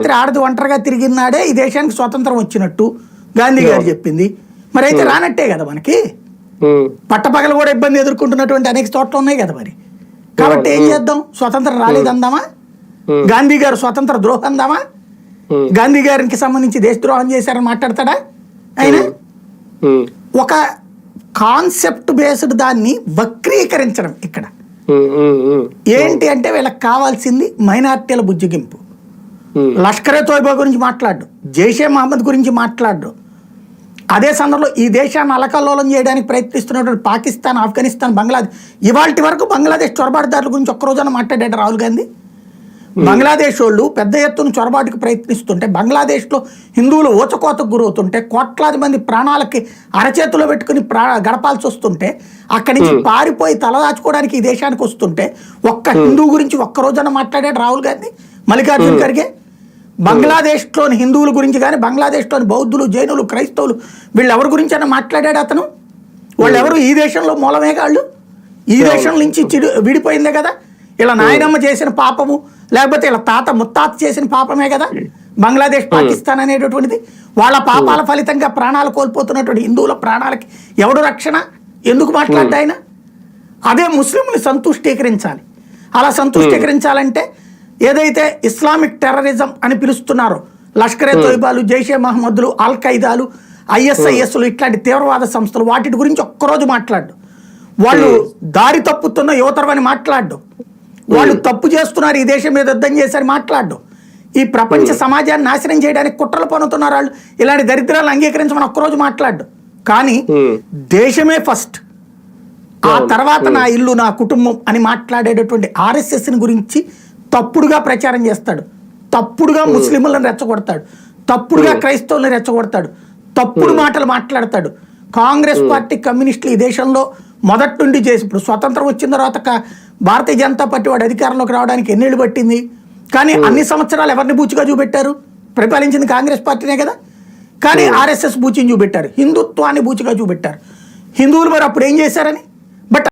రాత్రి ఆడది ఒంటరిగా తిరిగినాడే ఈ దేశానికి స్వతంత్రం వచ్చినట్టు గాంధీ గారు చెప్పింది. మరి అయితే రానట్టే కదా మనకి? పట్టపగలు కూడా ఇబ్బంది ఎదుర్కొంటున్నటువంటి అనేక చోట్ల ఉన్నాయి కదా మరి. కాబట్టి ఏం చేద్దాం? స్వతంత్రం రాలేదందామా గాంధీ గారు స్వతంత్ర ద్రోహం అందామా? గాంధీ గారికి సంబంధించి దేశద్రోహం చేశారని మాట్లాడతాడా? ఆయన? ఒక కాన్సెప్ట్ బేస్డ్ దాన్ని వక్రీకరించడం ఇక్కడ. ఏంటి అంటే వీళ్ళకి కావాల్సింది మైనార్టీల బుజ్జగింపు. లష్కరే తోయిబా గురించి మాట్లాడు జైషే మహమ్మద్ గురించి మాట్లాడు. అదే సందర్భంలో ఈ దేశాన్ని అలకల్లోలం చేయడానికి ప్రయత్నిస్తున్నటువంటి పాకిస్తాన్ ఆఫ్ఘనిస్తాన్ బంగ్లాదేశ్ ఇవాళ వరకు బంగ్లాదేశ్ చొరబాటుదారుల గురించి ఒక్క రోజున మాట్లాడాడు రాహుల్ గాంధీ. బంగ్లాదేశ్ వాళ్ళు పెద్ద ఎత్తున చొరబాటుకు ప్రయత్నిస్తుంటే బంగ్లాదేశ్లో హిందువులు ఊచకోతకు గురవుతుంటే కోట్లాది మంది ప్రాణాలకి అరచేతిలో పెట్టుకుని ప్రా గడపాల్సి వస్తుంటే అక్కడి నుంచి పారిపోయి తలదాచుకోవడానికి ఈ దేశానికి వస్తుంటే ఒక్క హిందూ గురించి ఒక్క రోజున మాట్లాడాడు రాహుల్ గాంధీ. మల్లికార్జున ఖర్గే బంగ్లాదేశ్లోని హిందువుల గురించి కానీ బంగ్లాదేశ్లోని బౌద్ధులు జైనులు క్రైస్తవులు వీళ్ళు ఎవరి గురించి అయినా మాట్లాడాడు అతను? వాళ్ళు ఎవరు ఈ దేశంలో మూలమే కాళ్ళు ఈ దేశం నుంచి చిడు విడిపోయిందే కదా? ఇలా నాయనమ్మ చేసిన పాపము లేకపోతే ఇలా తాత ముత్తాత చేసిన పాపమే కదా? బంగ్లాదేశ్ పాకిస్తాన్ అనేటటువంటిది? వాళ్ళ పాపాల ఫలితంగా ప్రాణాలు కోల్పోతున్నటువంటి హిందువుల ప్రాణాలకి ఎవడు రక్షణ? ఎందుకు మాట్లాడ్డా ఆయన అదే ముస్లింని సంతుష్టీకరించాలి. అలా సంతుష్టీకరించాలంటే ఏదైతే ఇస్లామిక్ టెర్రరిజం అని పిలుస్తున్నారో లష్కరే తోయిబాలు జైషే మహమ్మద్లు అల్ ఖైదాలు ఐఎస్ఐఎస్లు ఇట్లాంటి తీవ్రవాద సంస్థలు వాటి గురించి ఒక్కరోజు మాట్లాడు వాళ్ళు దారి తప్పుతున్న యువతరమని మాట్లాడు వాళ్ళు తప్పు చేస్తున్నారు ఈ దేశం మీద యుద్ధం చేశారు మాట్లాడు ఈ ప్రపంచ సమాజాన్ని నాశనం చేయడానికి కుట్రలు పన్నుతున్నారు వాళ్ళు. ఇలాంటి దరిద్రాలు అంగీకరించమని ఒక్కరోజు మాట్లాడు కానీ దేశమే ఫస్ట్. ఆ తర్వాత నా ఇల్లు నా కుటుంబం అని మాట్లాడేటటువంటి ఆర్ఎస్ఎస్ గురించి తప్పుడుగా ప్రచారం చేస్తాడు. తప్పుడుగా ముస్లింలను రెచ్చగొడతాడు. తప్పుడుగా క్రైస్తవులను రెచ్చగొడతాడు. తప్పుడు మాటలు మాట్లాడతాడు. కాంగ్రెస్ పార్టీ కమ్యూనిస్టులు ఈ దేశంలో మొదటి నుండి చేసి ఇప్పుడు స్వతంత్రం వచ్చిన తర్వాత భారతీయ జనతా పార్టీ వాడు అధికారంలోకి రావడానికి ఎన్నేళ్ళు పట్టింది? కానీ అన్ని సంవత్సరాలు ఎవరిని బూచిగా చూపెట్టారు? పరిపాలించింది కాంగ్రెస్ పార్టీనే కదా? కానీ ఆర్ఎస్ఎస్ బూచిని చూపెట్టారు. హిందుత్వాన్ని బూచిగా చూపెట్టారు. హిందువులు మరి అప్పుడు ఏం చేశారని?